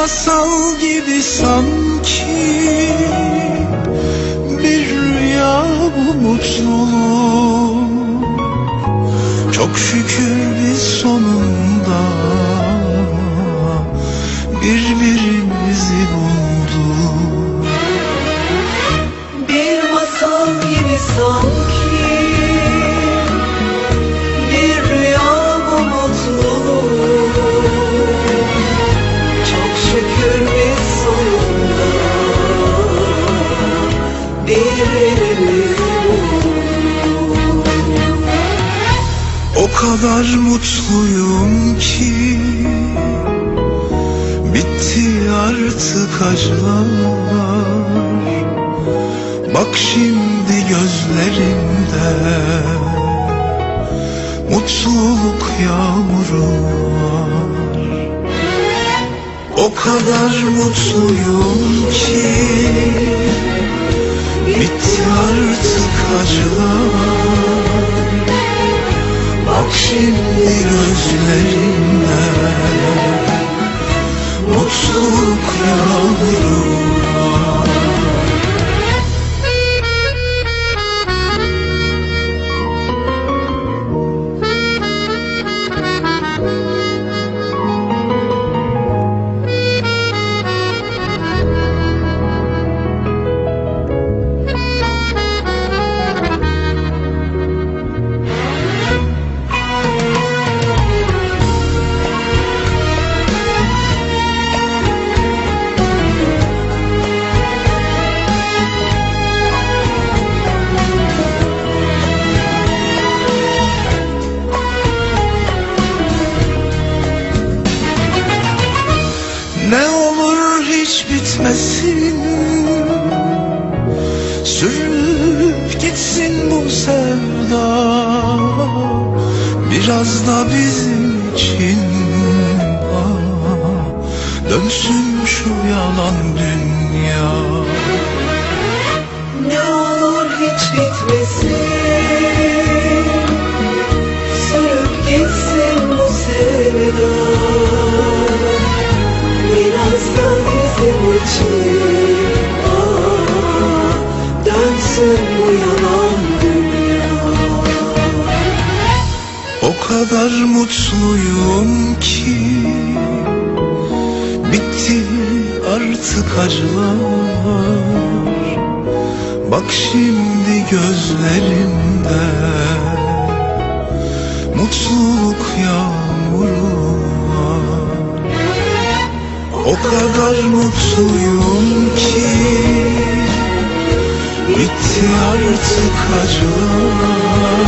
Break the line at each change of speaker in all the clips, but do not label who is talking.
masal gibi sanki Bir rüya bu mutluluk Çok şükür biz sonunda Birbirimizi bulduk.
Bir masal gibi sanki
kadar mutluyum ki. Bitti artık acılar. Bak şimdi gözlerimde Mutluluk yağmuru var. O kadar mutluyum ki. Bitti artık acılar gözlerimde Ne olur hiç bitmesin. Sürüp gitsin bu sevda. Biraz da bizim için. Ah, Dönsün şu yalan dünya.
Ne olur hiç bitmesin. Sürüp gitsin için. Ah, bu yalan dünya.
O kadar mutluyum ki Bitti artık acılar. Bak şimdi gözlerimde kadar mutluyum ki. Bitti artık acılar.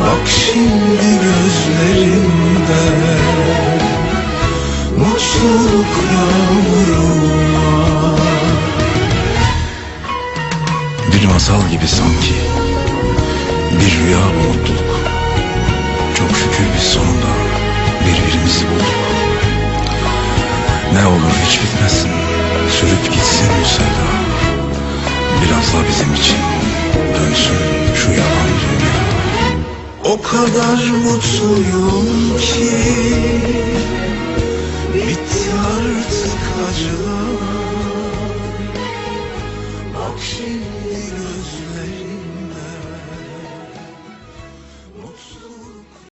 Bak şimdi gözlerimde Mutluluk yağmuru
Bir masal gibi sanki. Bir rüya bu mutluluk hiç bitmez. Sürüp gitsin sevda. Biraz da bizim için dönsün şu yalan dünya.
O kadar mutluyum ki bitti artık acılar. Bak şimdi gözüm.